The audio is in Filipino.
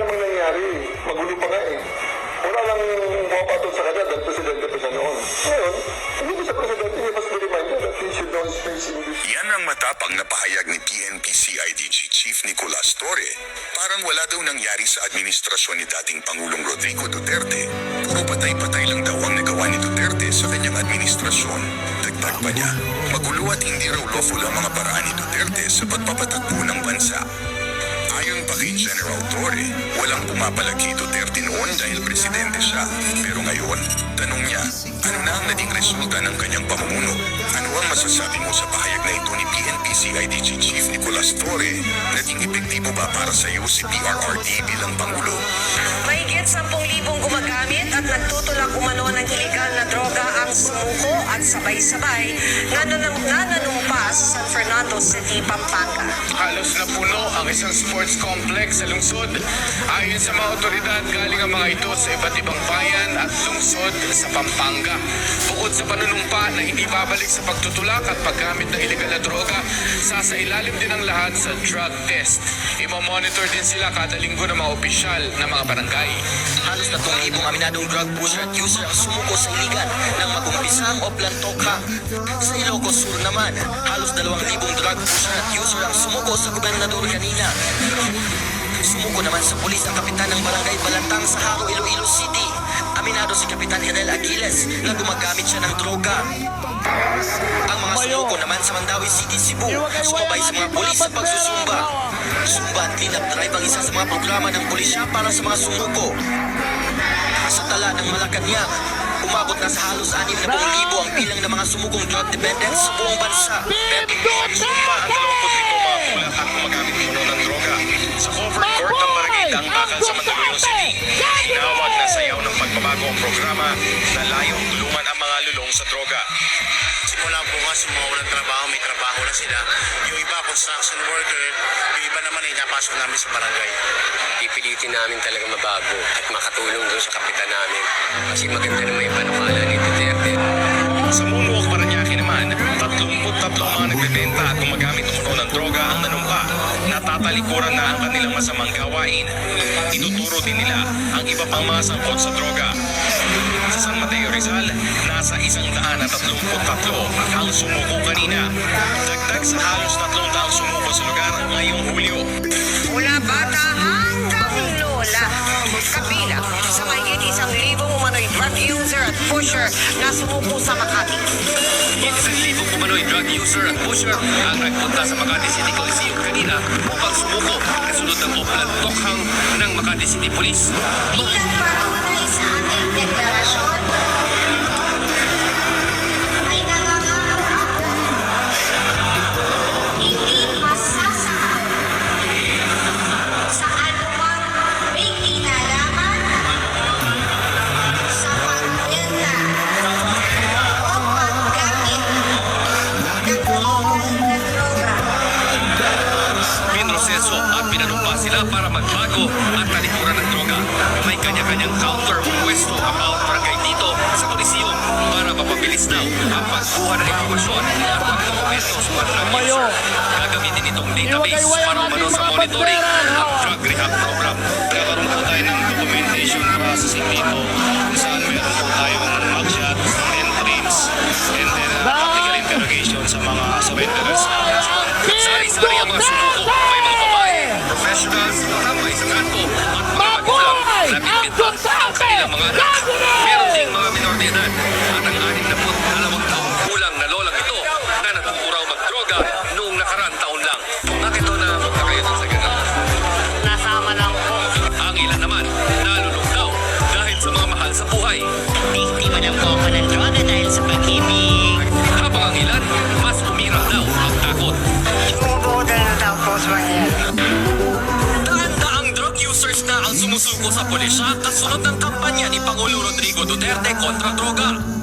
namang nangyari. Magulo pa nga eh. Wala lang pumapatol sa kanya dahil presidente pa siya noon. Ngayon, hindi ko sa presidente, he must be reminded that he should know his place in this. Yan ang matapang na pahayag ni PNP CIDG Chief Nicolas Torre. Parang wala daw nangyari sa administrasyon ni dating Pangulong Rodrigo Duterte. Puro patay-patay lang daw ang nagawa ni Duterte sa kanyang administrasyon. Dagdag pa niya, magulo at hindi raw lawful ang mga paraan ni Duterte sa pagpapatakbo kay Duterte noon dahil presidente siya. Pero ngayon, tanong niya, ano na ang naging resulta ng kanyang pamumuno? Ano ang masasabi mo sa pahayag na ito ni PNP CIDG Chief Nicolas Torre? Naging epektibo ba para sa iyo si PRRD bilang Pangulo? Mahigit 10,000 gumagamit at nagtutulak umano ng iligal na droga ang sumuko at sabay-sabay na nanum- nananumpa sa San Fernando City, Pampanga. Halos napuno ang isang sports complex sa lungsod. Ayon sa mga otoridad, galing ang mga ito sa iba't ibang bayan at lungsod sa Pampanga. Bukod sa panunumpa na hindi babalik sa pagtutulak at paggamit ng illegal na droga, sasailalim din ang lahat sa drug test. Imamonitor din sila kada linggo ng mga opisyal ng mga barangay. Halos na libong aminadong drug pusher at user ang sumuko sa iligan ng mag-umpisang o plantoka. Sa Ilocos Sur naman, halos dalawang libong drug pusher at user ang sumuko sa gobernador kanina. Sumuko naman sa pulis ang kapitan ng barangay Balantang sa Haro, Iloilo City. Aminado si Kapitan Hirel Aquiles na gumagamit siya ng droga. Ang mga sumuko naman sa Mandawi City, Cebu, sumabay sa mga pulis sa pagsusumba. Sumba at clean-up drive ang isa sa mga programa ng pulisya para sa mga sumuko. Sa tala ng Malacanang, umabot na sa halos 6,000 ang bilang ng mga sumukong drug dependents sa buong bansa. Sumpa ang 27 mga kulat at gumagamit ng droga. Sa cover court ng Barangay Dangtakan sa Mandaluyong City, tinawag na sayaw ng pagbabago ang programa na layong tulungan ang mga lulong sa droga. Simula bukas, yung mga walang trabaho, may trabaho na sila. Yung iba, construction worker, yung iba naman ay napasok namin sa barangay. pipilitin namin talaga mabago at makatulong doon sa kapitan namin. Kasi maganda na may panukala ni Duterte. Sa Moonwalk Natatalikuran na ang kanilang masamang gawain. Ituturo din nila ang iba pang mga sangkot sa droga. Sa San Mateo Rizal, nasa isang daan at 33 ang sumuko kanina. Dagdag sa halos tatlong daang sumuko sa lugar ngayong Hulyo. Mula bata hanggang drug user at pusher na sumuko sa Makati. Isang libong umano'y drug user at pusher ang nagpunta sa Makati City Coliseum kanina upang sumuko kasunod ng oplan tokhang ng Makati City Police. Bilang patunay sa ating deklarasyon, Pinroseso at pinanumpa sila para magbago at talikuran ng droga. May kanya-kanyang counter pwesto ang bawat barangay dito sa Coliseum para mapabilis daw ang pagkuha ng impormasyon at pagdokumento sa mga drug user. Gagamitin itong database para umano sa monitoring at drug rehab program. Nagkaroon po tayo ng documentation processing dito kung saan meron po tayong mugshots, entries, and then uh, practical interrogation sa mga surrenderers. Kanilang mga anak. Meron ding mga minor de edad at ang anim na put dalawang taong kulang na lolang ito na natuturaw magdroga noong nakaraan taon lang. Bakit ito na punta kayo dun sa ganun? Nasama lang po. Ang ilan naman, nalulong daw dahil sa mga mahal sa buhay. Biktima ng po ako ng droga dahil sa pag-ibig. Sumusuko sa pulisya kasunod ng kampanya ni Pangulo Rodrigo Duterte kontra droga.